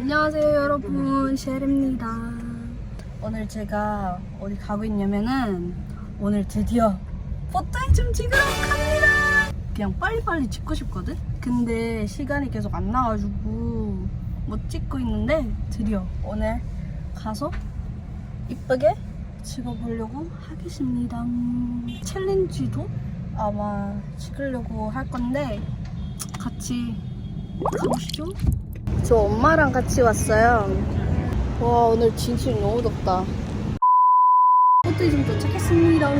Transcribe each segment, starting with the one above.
안녕하세요 여러분. 쉘입니다. 오늘 제가 어디 가고 있냐면은 오늘 드디어 포토에 좀 찍으러 갑니다. 그냥 빨리빨리 찍고 싶거든? 근데 시간이 계속 안 나가지고 못 찍고 있는데 드디어 오늘 가서 이쁘게 찍어보려고 하겠습니다. 챌린지도 아마 찍으려고 할 건데 같이 가보시죠 저 엄마랑 같이 왔어요. 와 오늘 진짜 너무 덥다. 호텔 좀 도착했습니다.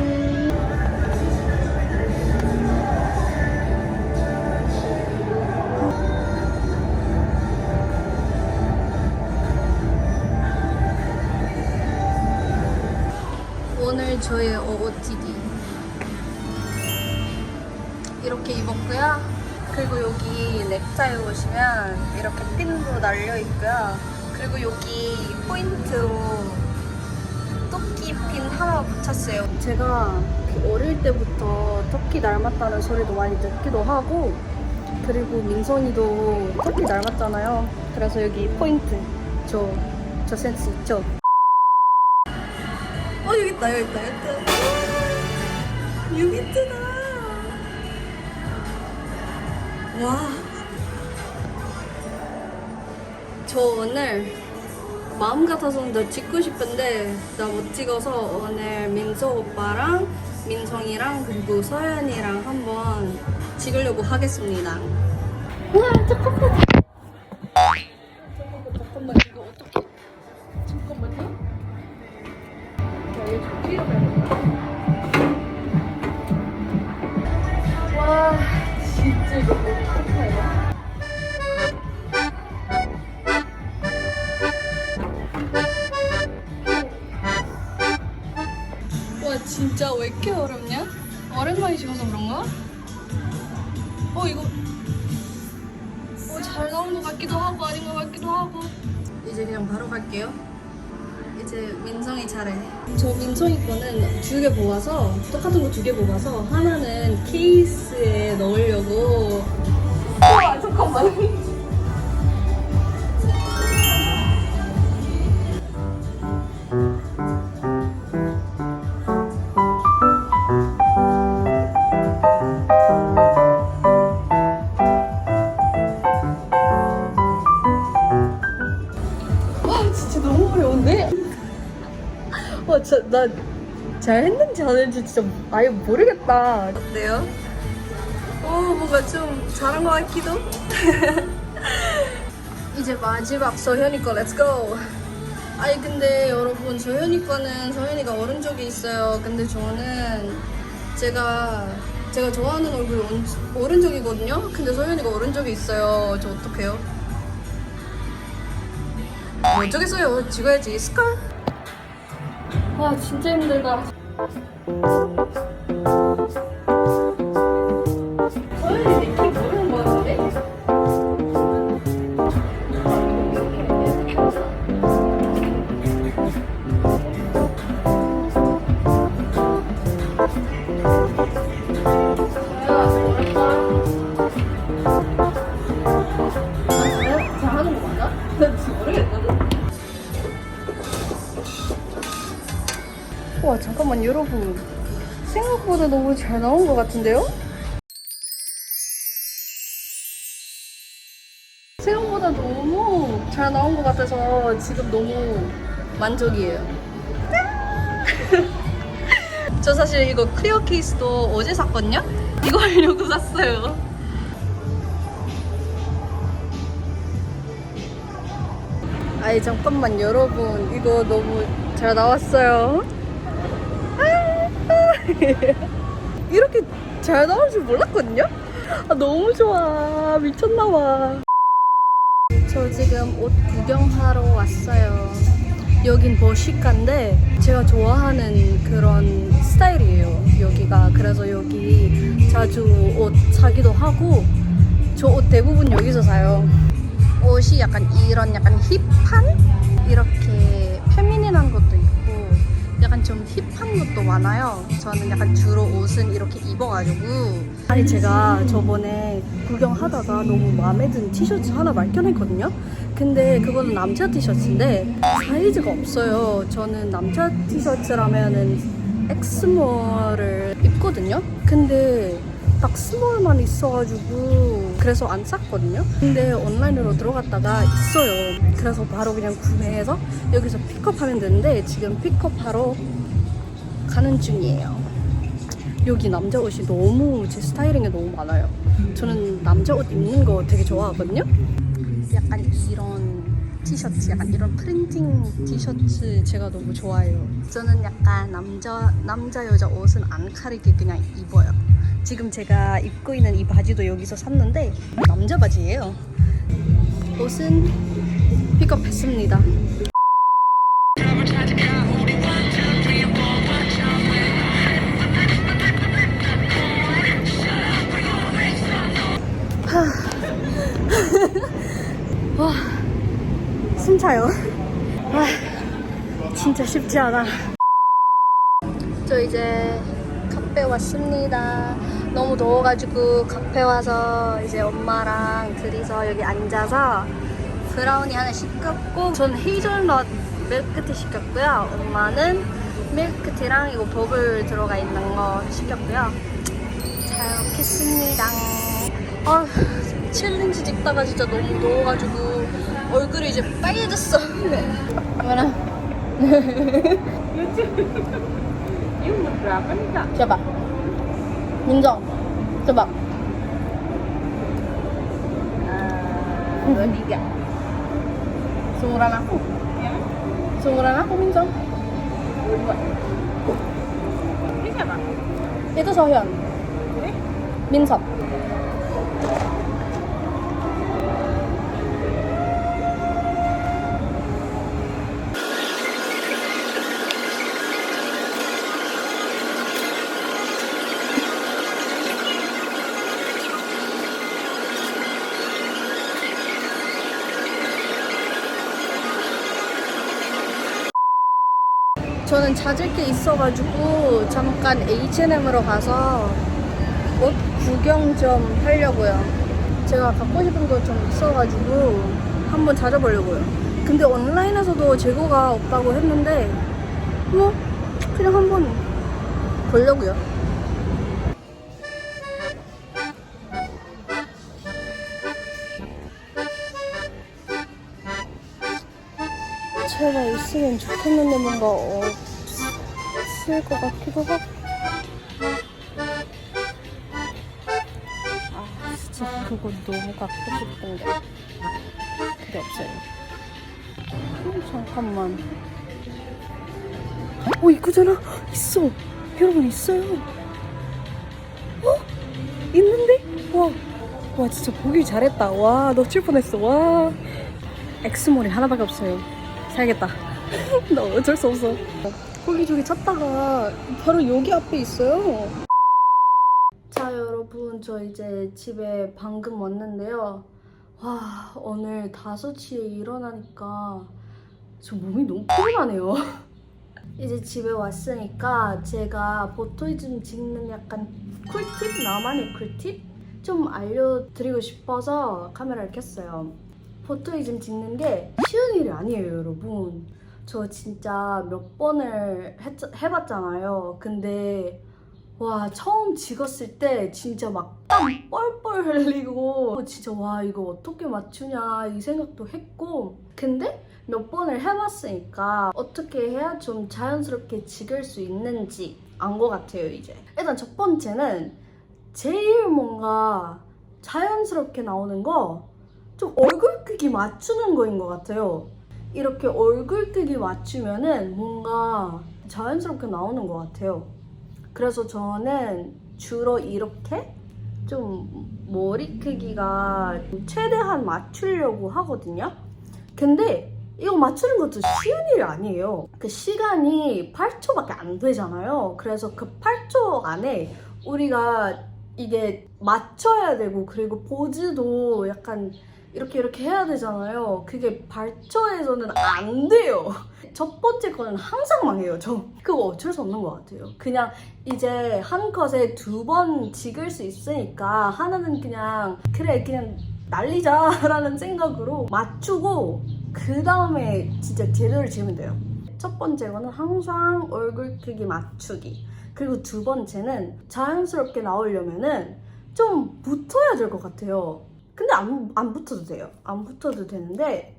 오늘 저의 OOTD 이렇게 입었고요. 그리고 여기 넥타이 보시면 이렇게 핀도 날려 있고요. 그리고 여기 포인트로 토끼 핀 하나 붙였어요. 제가 어릴 때부터 토끼 닮았다는 소리도 많이 듣기도 하고 그리고 민선이도 토끼 닮았잖아요. 그래서 여기 포인트 저, 저 센스 있죠? 어 여기 있다 여기 있다 여기 있다. 여기 있잖 와. 저 오늘 마음 같아서는 더 찍고 싶은데 나 못 찍어서 오늘 민서 오빠랑 민성이랑 그리고 서연이랑 한번 찍으려고 하겠습니다. 와 잠깐만. 잠깐만 이거 어떻게? 잠깐만요. 자 이거 좀뒤 어 이거. 어, 잘 나온 것 같기도 하고 아닌 것 같기도 하고. 이제 그냥 바로 갈게요. 이제 민성이 차례. 저 민성이 거는 두개 모아서 똑같은 거 두개 모아서 하나는 케이스에 넣으려고. 와 잠깐만 잘 했는지 안 했는지 진짜 아예 모르겠다. 어때요? 어 뭔가 좀 잘한 것 같기도? 이제 마지막 서현이 거 렛츠고 아니 근데 여러분 서현이 거는 서현이가 오른쪽에 있어요. 근데 저는 제가 제가 좋아하는 얼굴이 온- 오른쪽이거든요? 근데 서현이가 오른쪽에 있어요. 저 어떡해요? 왼쪽에서요? 찍어야지. 스컬? 와 진짜 힘들다 서현 여러분 생각보다 너무 잘 나온 것 같은데요? 생각보다 너무 잘 나온 것 같아서 지금 너무 만족이에요. 저 사실 이거 클리어 케이스도 어제 샀거든요? 이거 하려고 샀어요. 아이 잠깐만 여러분 이거 너무 잘 나왔어요. 이렇게 잘 나올 줄 몰랐거든요? 아, 너무 좋아 미쳤나봐. 저 지금 옷 구경하러 왔어요. 여긴 버시카인데 제가 좋아하는 그런 스타일이에요. 여기가 그래서 여기 자주 옷 사기도 하고 저 옷 대부분 여기서 사요. 옷이 약간 이런 약간 힙한 이렇게 페미닌한 것도 약간 좀 힙한 것도 많아요. 저는 약간 주로 옷은 이렇게 입어가지고 아니 제가 저번에 구경하다가 너무 마음에 든 티셔츠 하나 발견했거든요. 근데 그거는 남자 티셔츠인데 사이즈가 없어요. 저는 남자 티셔츠라면은 엑스몰을 입거든요. 근데 딱 스몰만 있어가지고 그래서 안 샀거든요. 근데 온라인으로 들어갔다가 있어요. 그래서 바로 그냥 구매해서 여기서 픽업하면 되는데 지금 픽업하러 가는 중이에요. 여기 남자 옷이 너무 제 스타일링에 너무 많아요. 저는 남자 옷 입는 거 되게 좋아하거든요. 약간 이런 티셔츠, 약간 이런 프린팅 티셔츠 제가 너무 좋아해요. 저는 약간 남자 남자 여자 옷은 안 가리게 그냥 입어요. 지금 제가 입고 있는 이 바지도 여기서 샀는데 남자 바지예요. 옷은 픽업했습니다. 와, 숨 차요. 와, 진짜 쉽지 않아. 저 이제 카페 왔습니다. 너무 더워가지고 카페 와서 이제 엄마랑 둘이서 여기 앉아서 브라우니 하나 시켰고 전 헤이즐넛 밀크티 시켰고요. 엄마는 밀크티랑 이거 버블 들어가 있는 거 시켰고요. 잘 먹겠습니다. 아, 챌린지 찍다가 진짜 너무 더워가지고 얼굴이 이제 빨개졌어. 뭐라? Dia umur berapa nih kak? Siapa? Minzong. coba eh, hmm. Dua uh, tiga. Seumuran aku. Ya? Seumuran aku Minzong. Dua. Ini siapa? Itu Sohyun. Eh? Min 저는 찾을 게 있어가지고 잠깐 H&M으로 가서 옷 구경 좀 하려고요. 제가 갖고 싶은 거 좀 있어가지고 한번 찾아보려고요. 근데 온라인에서도 재고가 없다고 했는데 뭐 그냥 한번 보려고요. 있으면 좋겠는데 뭔가 없을 것 같기도 하고. 아 진짜 그거 너무 갖고 싶은데 그게 없어요. 음, 잠깐만. 어 이거잖아. 있어. 여러분 있어요. 어? 있는데? 와, 와 진짜 보길 잘했다. 와 놓칠 뻔했어. 와. 엑스몰이 하나밖에 없어요. 사야겠다 나 어쩔 수 없어. 거기 저기 찾다가 바로 여기 앞에 있어요. 자 여러분 저 이제 집에 방금 왔는데요. 와 오늘 5시에 일어나니까 저 몸이 너무 피곤하네요. 이제 집에 왔으니까 제가 보토이즘 찍는 약간 꿀팁 나만의 꿀팁? 좀 알려드리고 싶어서 카메라를 켰어요. 포토이즘 찍는 게 쉬운 일이 아니에요 여러분 저 진짜 몇 번을 했, 해봤잖아요. 근데 와 처음 찍었을 때 진짜 막 땀 뻘뻘 흘리고 진짜 와 이거 어떻게 맞추냐 이 생각도 했고. 근데 몇 번을 해봤으니까 어떻게 해야 좀 자연스럽게 찍을 수 있는지 안 것 같아요 이제. 일단 첫 번째는 제일 뭔가 자연스럽게 나오는 거 좀 얼굴 크기 맞추는 거인 것 같아요 이렇게 얼굴 크기 맞추면은 뭔가 자연스럽게 나오는 것 같아요 그래서 저는 주로 이렇게 좀 머리 크기가 최대한 맞추려고 하거든요. 근데 이거 맞추는 것도 쉬운 일이 아니에요. 그 시간이 8초밖에 안 되잖아요. 그래서 그 8초 안에 우리가 이게 맞춰야 되고 그리고 포즈도 약간 이렇게 이렇게 해야 되잖아요. 그게 발초에서는 안 돼요. 첫 번째 거는 항상 망해요. 저 그거 어쩔 수 없는 것 같아요. 그냥 이제 한 컷에 두 번 찍을 수 있으니까 하나는 그냥 그래 그냥 날리자라는 생각으로 맞추고 그 다음에 진짜 제대로 지으면 돼요. 첫 번째 거는 항상 얼굴 크기 맞추기. 그리고 두 번째는 자연스럽게 나오려면은 좀 붙어야 될 것 같아요. 근데 안, 안 붙어도 돼요. 안 붙어도 되는데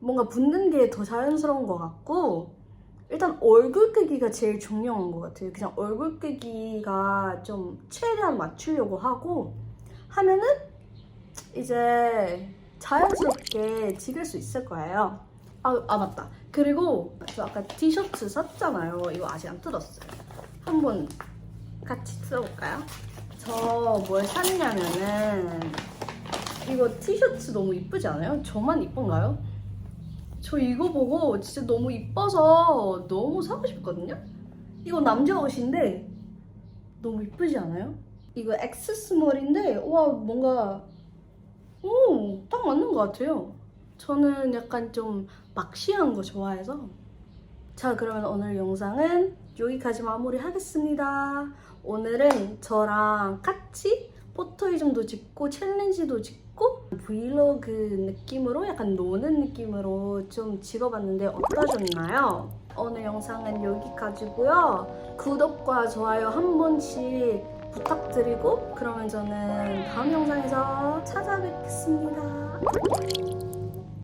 뭔가 붙는 게 더 자연스러운 것 같고 일단 얼굴 크기가 제일 중요한 것 같아요. 그냥 얼굴 크기가 좀 최대한 맞추려고 하고 하면은 이제 자연스럽게 찍을 수 있을 거예요. 아, 아 맞다. 그리고 저 아까 티셔츠 샀잖아요. 이거 아직 안 뜯었어요. 한번 같이 뜯어볼까요? 저 뭘 샀냐면은 이거 티셔츠 너무 이쁘지 않아요? 저만 이쁜가요? 저 이거 보고 진짜 너무 이뻐서 너무 사고 싶거든요? 이거 남자 옷인데 너무 이쁘지 않아요? 이거 엑스 스몰인데 와 뭔가 오, 딱 맞는 것 같아요. 저는 약간 좀 막시한 거 좋아해서. 자, 그러면 오늘 영상은 여기까지 마무리 하겠습니다. 오늘은 저랑 같이 포토이즘도 찍고 챌린지도 찍고 브이로그 느낌으로 약간 노는 느낌으로 좀 찍어봤는데 어떠셨나요? 오늘 영상은 여기까지고요. 구독과 좋아요 한 번씩 부탁드리고 그러면 저는 다음 영상에서 찾아뵙겠습니다.